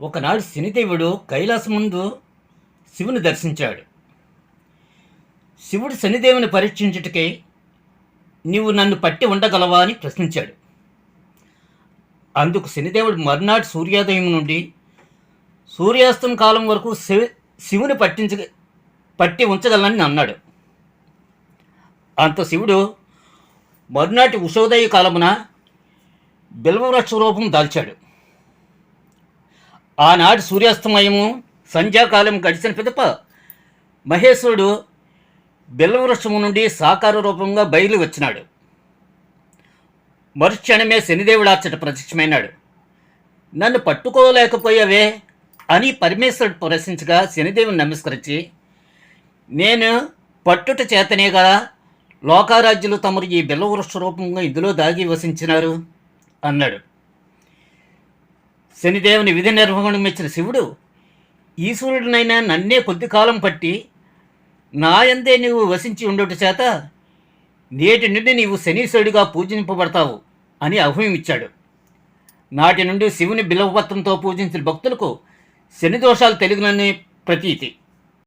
ఒకనాడు శనిదేవుడు కైలాసం ముందు శివుని దర్శించాడు. శివుడు శనిదేవుని పరీక్షించుటకై నీవు నన్ను పట్టి ఉండగలవా అని ప్రశ్నించాడు. అందుకు శనిదేవుడు మర్నాడు సూర్యోదయం నుండి సూర్యాస్తం కాలం వరకు శివుని పట్టించ పట్టి ఉంచగలనని అన్నాడు. అంత శివుడు మరునాటి ఉషోదయ కాలమున బిల్వవృక్ష రూపం దాల్చాడు. ఆనాటి సూర్యాస్తమయము సంధ్యాకాలం గడిచిన పిదప మహేశ్వరుడు బిల్వవృక్షము నుండి సాకార రూపంగా బయలు వచ్చినాడు. మరుక్షణమే శనిదేవుడు అచ్చట ప్రత్యక్షమైనాడు నన్ను పట్టుకోలేకపోయావే అని పరమేశ్వరుడు ప్రశ్నించగా శనిదేవుని నమస్కరించి నేను పట్టుట చేతనే కదా లోకారాజ్యులు తమరు ఈ బిల్లవృక్ష రూపంగా ఇందులో దాగి వసించినారు అన్నాడు. శనిదేవుని విధి నిర్వహణ మెచ్చిన శివుడు ఈశ్వరుడినైనా నన్నే కొద్ది కాలం పట్టి నాయందే నీవు వసించి ఉండట చేత నేటి నుండి నీవు శనీశ్వరుడిగా పూజింపబడతావు అని అభయమిచ్చాడు. నాటి నుండి శివుని బిలవపత్రంతో పూజించిన భక్తులకు శని దోషాలు తెలుగునని ప్రతీతి.